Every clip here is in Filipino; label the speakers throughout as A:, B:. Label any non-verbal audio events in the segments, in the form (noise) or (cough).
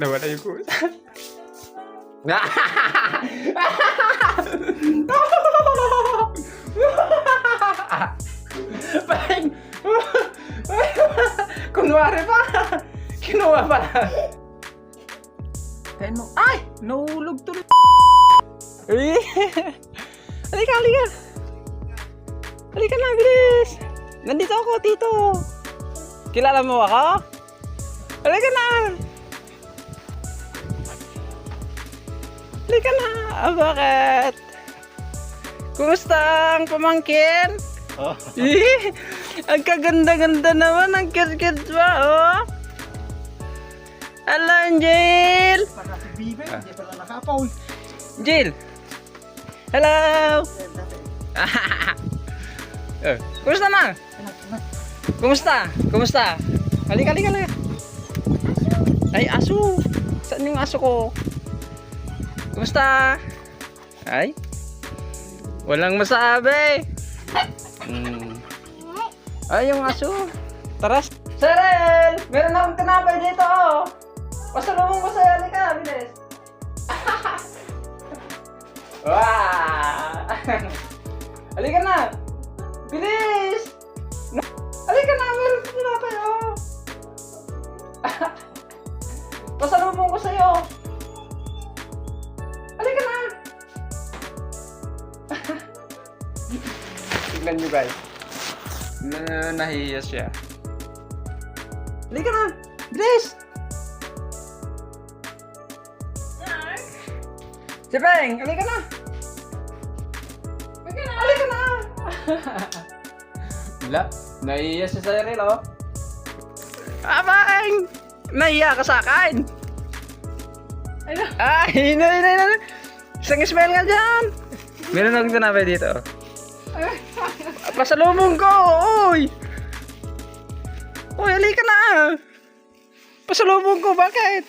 A: Nawala yung kusa. Bang! Kunwari pa! Kinuha pa! Kain mo. Ay! Nahulog tuloy. Eh! Halika, halika! Halika na, bilis! Nandito ako, tito! Kilala mo ako? Halika na! Halika na! Ah, bakit? Kumusta ang pamangkin?
B: Oh.
A: Eh, (laughs) ang kaganda-ganda naman ang kid-kid pa, oh. Hello, Angel! Jill! Hello! (laughs) eh, kumusta na? Kumusta? Kumusta? Halika, halika, halika. Ay, aso! Saan yung aso ko? Kumusta? Ay? Walang masabi. Hmm. Ay, yung aso. Tara. Seren! Meron akong tinapay dito, oh. Pasalubong ko sa'yo. Halika, bilis. (laughs) Wah! (laughs) Halika na! Bilis! Na- Halika na! Meron na tayo! (laughs) Pasalubong ko sa'yo! Halika na! (laughs) Tignan nyo guys. Na nahiya siya. Halika na! Bilis! Si Peng, halika na! Wala, naiiya si Cyril, oh. Ah, Peng! Naiiya ka sa akin!
C: Ano?
A: Ay, na, na, na, na. Isang smell nga dyan! Meron akong tinapay dito. (laughs) Pasalubong ko! Uy! Uy, halika na! Pasalubong ko, bakit?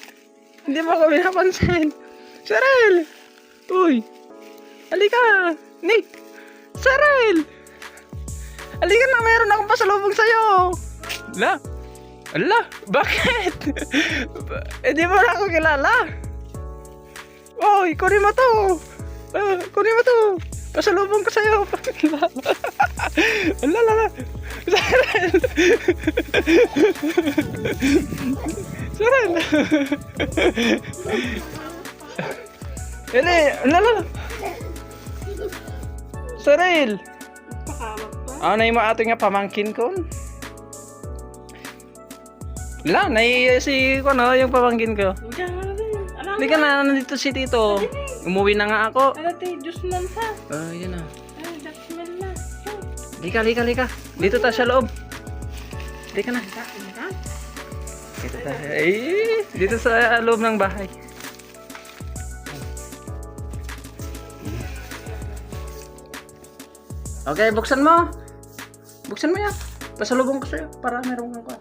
A: Hindi mo ako pinapansin. Cyril! Uy! Halika! Nick! Cyril! Halika na, meron akong pasalubong sa'yo! La! Ala! Bakit? (laughs) eh, di mo na ako kilala! Uy, kunin mo to! Ah, kunin mo to! Pasalubong ko sa'yo! (laughs) Ala, ala, ala! Cyril! (laughs) Cyril! Ele, ala, ala! Cyril!
C: Pakawag pa.
A: Ano na yung mga ato nga pamangkin ko? Wala, nai si ano, yung pamangkin ko. Hindi ka na, nandito si Tito. Umuwi na nga ako.
C: Ano tayo, Diyos man sa.
A: Ah, yun.
C: Ay, Jackman na.
A: Lika, lika, lika. Dito tayo sa loob. Lika na. Dito tayo. Ay, dito sa loob ng bahay. Okay, buksan mo. Buksan mo yan. Pasalubong ko sa'yo para meron kang ka.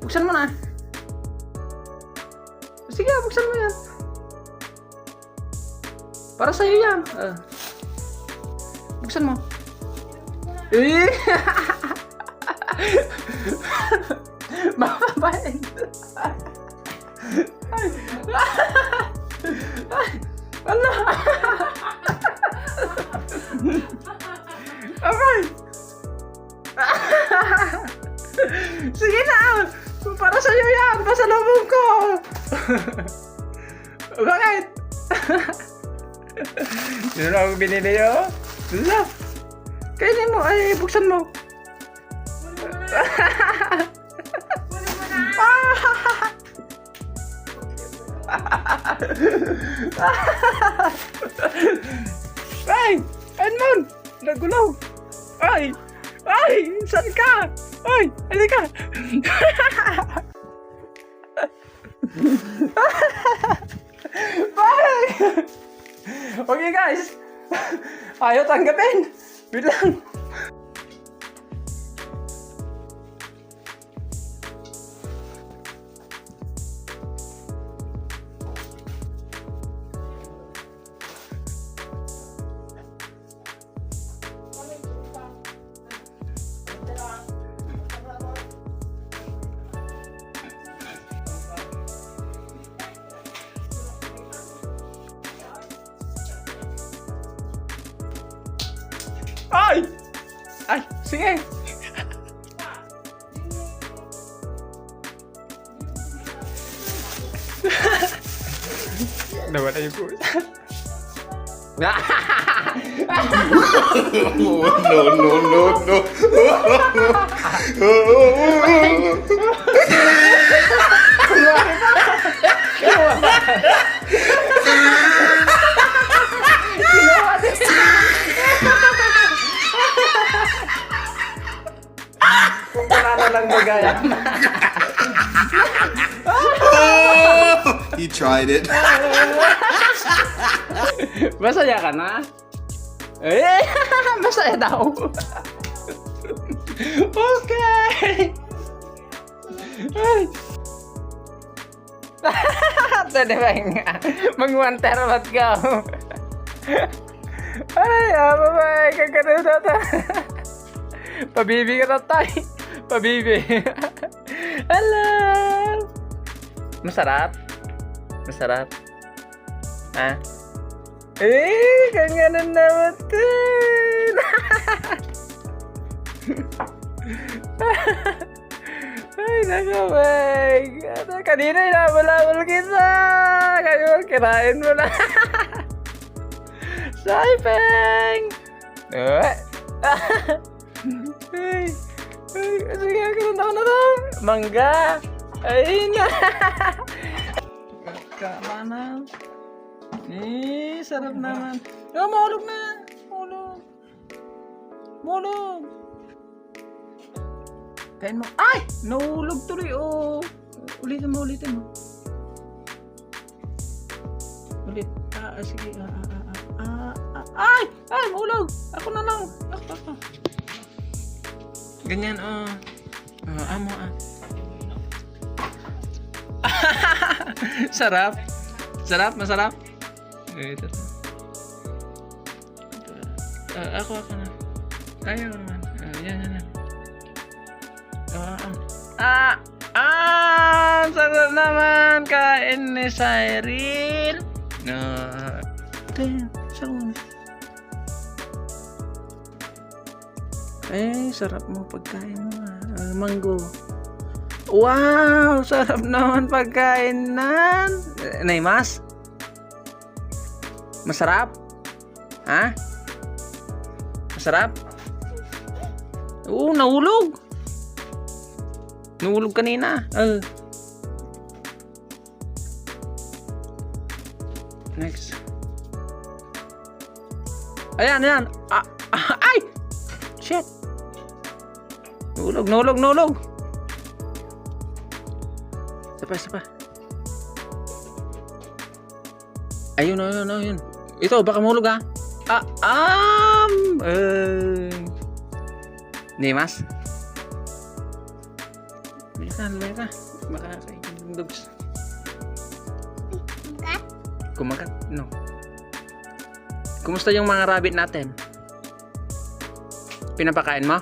A: Buksan mo na. Sige, buksan mo yan. Para sa'yo yan. Ah. Buksan mo. Eh! (laughs) Mapapain. Ay. Ay. Ala. Okay. Sige na. Para sa'yo yan. Pasalubong ko. (laughs) Bakit? (laughs) Yun ako binili oh. Ala. Kainin mo. Ay, buksan mo. (laughs) Ay! Edmond! Nagulaw! Ay! Ay! Saan ka? Ay! Halika! (laughs) Ay! (laughs) okay guys! (laughs) Ayaw tanggapin! Wait lang! Ay! Ay, sige. Nawala yung kuha.
D: no, no, no, no. Tried it. (laughs)
A: Masaya ka na? Eh, (laughs) masaya daw. (laughs) okay. Ay. Pwede ba nga? Mag-one terawatt ka. Ay, ama ba? Kagano na ta. Pabibi ka na. Pabibi. Hello. Masarap? Masarap? Ha? Eh, kang ganun naman din. (laughs) Ay, nako, Meg. Ano, kanina inabalabal kita. Kayo, kirain mo na. (laughs) Saipeng! Eh. (laughs) Ay, ay, sige, karoon ako na to. Mangga. Ay, na. Kamanan. Eh, sarap naman. Oh, mahulog na. Mahulog. Mahulog. Kain mo. Ay! Nahulog tuloy, oh. Ulitin mo, ulitin mo. Ulit. Ah, ah, sige. Ah, ah, ah, ah, ah, ah. Ay! Ay, mahulog. Ako na lang. Ako, ako. Ganyan, oh. Oh, amo, ah. (laughs) Sarap. Sarap, masarap. Ito. Ah, ako, ako na. Kaya ko naman. Ah, yan, yan, yan. Ah, ah. ah, ah, sarap naman. Kain ni Cyril. No. Damn. Eh, sarap mo pagkain mo. ah. Ah, mango. Wow! Sarap naman pagkain nan. Naimas? Masarap? Ha? Masarap? Oo, nahulog. Nahulog kanina. Uh. Next. Ayan, ayan. Ah, ah, (laughs) ay! Shit! Nahulog, nahulog, nahulog. Isa pa, isa pa. Ayun, ayun, ayun. Ito, baka mahulog ha. Ah, um, uh, Nemas? Lumaya ka, lumaya ka. Baka kain yung dogs. Kumagat? No. Kumusta yung mga rabbit natin? Pinapakain mo?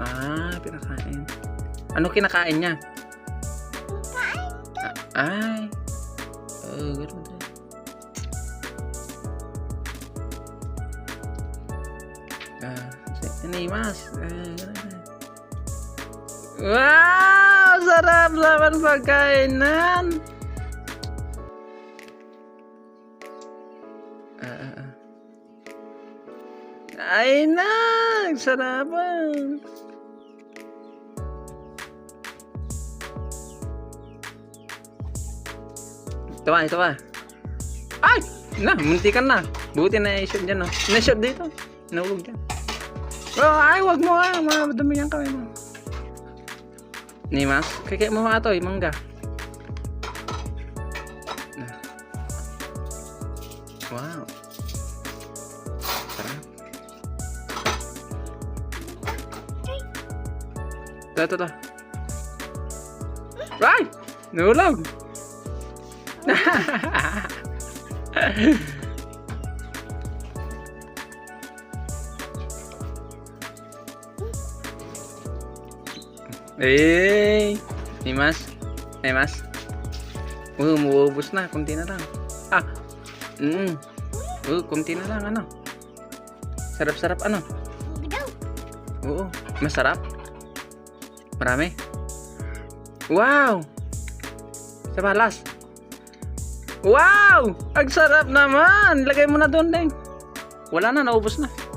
A: Ah, pinakain. Ano kinakain niya? Ah, ay. Oh, ganun din. Ah, si Nimas. Ah, ganun din. Wow! Sarap naman pagkainan! Ah, ah, ah. Ay na! Sarapan! Ito ba, ito ba? Ay! Na, muntikan na. Buti na i-shot dyan, no? Na-shot dito. Nahulog dyan. Oh, ay, wag mo ah. Madumi yan kami mo. Nimas, kaya mo mga to, mangga. Na. Wow. Sarap. Ito, ito, ito. Ay! Nahulog! (laughs) Eh, Nimas, Nimas. Uh, muubos na, kunti na lang. Ah, mm, uh, kunti na lang, ano. Sarap-sarap ano? Oo. Masarap? Marami? Wow! Sa balas. Wow! Ang sarap naman! Lagay mo na doon, Deng. Wala na, naubos na.